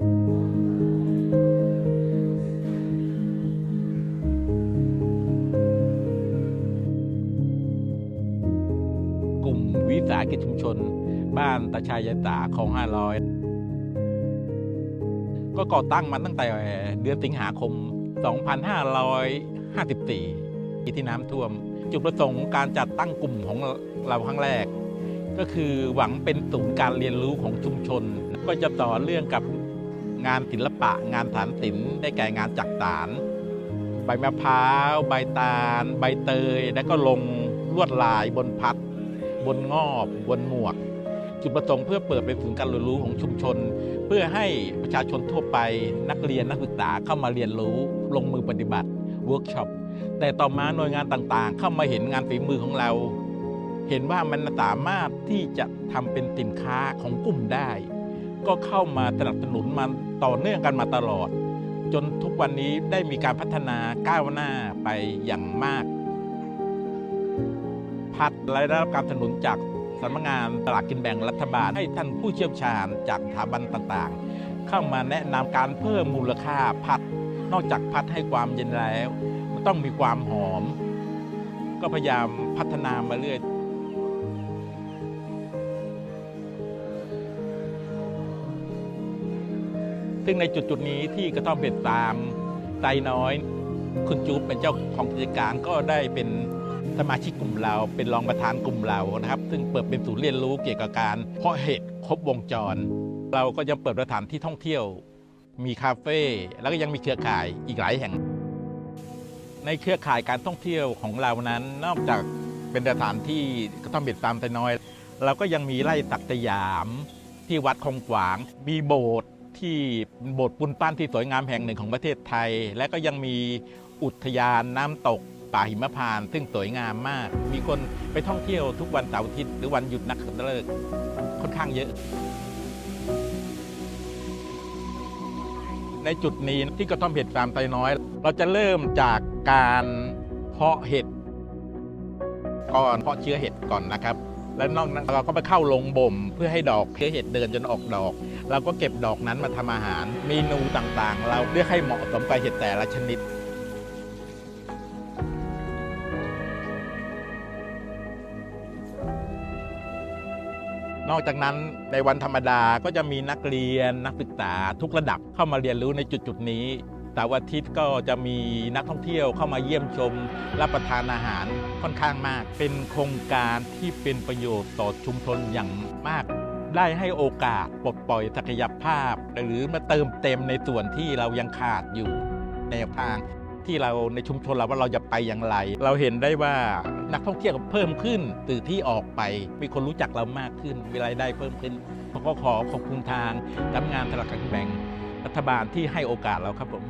กลุ่มวิสาหกิจชุมชน บ้านตาชายยตาของ 500 ก็ก่อตั้งมาตั้งแต่เดือนสิงหาคม 2554 ที่น้ำท่วม จุดประสงค์การจัดตั้งกลุ่มของเราครั้งแรก ก็คือหวังเป็นศูนย์การเรียนรู้ของชุมชน ก็จะต่อเรื่องกับ งานศิลปะ งานฐานศิลป์ได้แก่งานจักสานใบมะพร้าว ใบตาล ใบเตย แล้วก็ลงลวดลายบนพัด บนงอบ บนหมวก จุดประสงค์เพื่อเปิดเป็นศูนย์การเรียนรู้ของชุมชน เพื่อให้ประชาชนทั่วไปนักเรียนนักศึกษาเข้ามาเรียนรู้ลงมือปฏิบัติเวิร์กช็อปแต่ต่อมาหน่วยงานต่างๆ เข้ามาเห็นงานฝีมือของเรา เห็นว่ามันสามารถที่จะทำเป็นสินค้าของกลุ่มได้ ก็เข้ามาสนับสนุนมาต่อเนื่องกันมาตลอด จนทุกวันนี้ได้มีการพัฒนาก้าวหน้าไปอย่างมาก พัดและได้รับการสนับสนุนจากสำนักงานตลาดกินแบ่งรัฐบาล ให้ท่านผู้เชี่ยวชาญจากสถาบันต่างๆ เข้ามาแนะนำการเพิ่มมูลค่าพัด นอกจากพัดให้ความเย็นแล้ว มันต้องมีความหอม ก็พยายามพัฒนามาเรื่อย ซึ่งในจุดจุดๆนี้ที่กระท่อมเบ็ดตามไตน้อย คุณจูบเป็นเจ้าของกิจการก็ได้เป็นสมาชิกกลุ่มเราเป็นรองประธานกลุ่มเรานะครับ ซึ่งเปิดเป็นศูนย์เรียนรู้เกี่ยวกับการ เพาะเห็ดครบวงจร เราก็ยังเปิดสถานที่ท่องเที่ยว มีคาเฟ่แล้วก็ยังมีเครือข่ายอีกหลายแห่ง ในเครือข่ายการท่องเที่ยวของเรานั้น นอกจากเป็นสถานที่กระท่อมเบ็ดตามไตน้อย เราก็ยังมีไร่ตักสยามที่วัดคงขวาง มีโบสถ์ ที่โบสถ์ปูนปั้นที่สวยงามแห่งหนึ่งของประเทศไทย และก็ยังมีอุทยานน้ำตกป่าหิมพานต์ซึ่งสวยงามมาก มีคนไปท่องเที่ยวทุกวันเสาร์อาทิตย์หรือวันหยุดนักขัตฤกษ์ค่อนข้างเยอะ ในจุดนี้ที่กระท่อมเห็ดฟาร์มไตน้อย เราจะเริ่มจากการเพาะเห็ดก่อนเพาะเชื้อเห็ดก่อนนะครับ แล้วนอกนั้นเราก็ไปเข้าลงบ่มเพื่อให้ดอกเชื้อเห็ดเดินจนออกดอก เราก็เก็บดอกนั้นมาทำอาหาร เมนูต่างๆ เราเลือกให้เหมาะสมกับเห็ดแต่ละชนิดนอกจากนั้นในวันธรรมดาก็จะมีนักเรียนนักศึกษาทุกระดับเข้ามาเรียนรู้ในจุดจุดๆนี้เสาร์อาทิตย์ก็จะมีนักท่องเที่ยวเข้ามาเยี่ยมชมรับประทานอาหาร ค่อนข้างมาก เป็นโครงการที่เป็นประโยชน์ต่อชุมชนอย่างมาก ได้ให้โอกาสปลดปล่อยศักยภาพ หรือมาเติมเต็มในส่วนที่เรายังขาดอยู่แนวทางที่เราในชุมชนเราว่าเราจะไปอย่างไร เราเห็นได้ว่านักท่องเที่ยวเพิ่มขึ้นตื่นที่ออกไป มีคนรู้จักเรามากขึ้นมีรายได้เพิ่มขึ้นก็ขอขอบคุณทางทำงานตลาดกลางแบ่งรัฐบาลที่ให้โอกาสเราครับผม